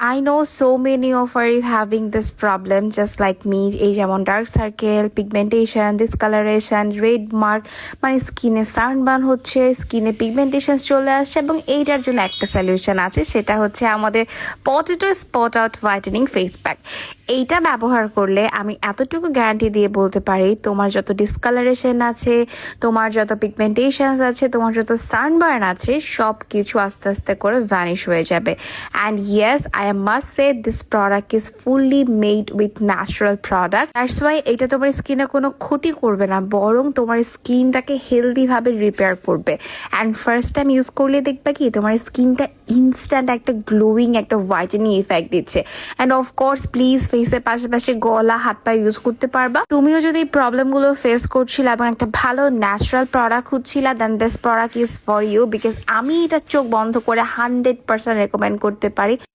I know so many of are having this problem, just like me, এই যেমন dark circle pigmentation discolouration red mark মানে স্কিনে sunburn হচ্ছে স্কিনে pigmentation চলে আসছে এবং এইটার জন্য একটা সলিউশন আছে, সেটা হচ্ছে আমাদের potato spot out whitening face pack এইটা ব্যবহার করলে আমি এতটুকু গ্যারান্টি দিয়ে বলতে পারি, তোমার যত ডিসকালারেশন আছে, তোমার যত পিগমেন্টেশনস আছে, তোমার যত সানবার্ন আছে সব কিছু আস্তে আস্তে করে ভ্যানিশ হয়ে যাবে। And yes I must say this product is fully made with natural product that's why এটা তোমার স্কিনে কোনো ক্ষতি করবে না, বরং তোমার স্কিনটাকে হেলদিভাবে রিপেয়ার করবে। অ্যান্ড ফার্স্ট টাইম ইউজ করলে দেখবে কি, তোমার স্কিনটা ইনস্ট্যান্ট একটা গ্লোয়িং একটা হোয়াইটেনিং ইফেক্ট দিচ্ছে। অ্যান্ড অফকোর্স প্লিজ ফেসের পাশাপাশি গলা, হাত পা ইউজ করতে পারবা। তুমিও যদি এই প্রবলেমগুলো ফেস করছিলে এবং একটা ভালো natural product খুঁজছিলা then this product is for you because আমি এটা চোখ বন্ধ করে হান্ড্রেড পার্সেন্ট রেকমেন্ড করতে পারি।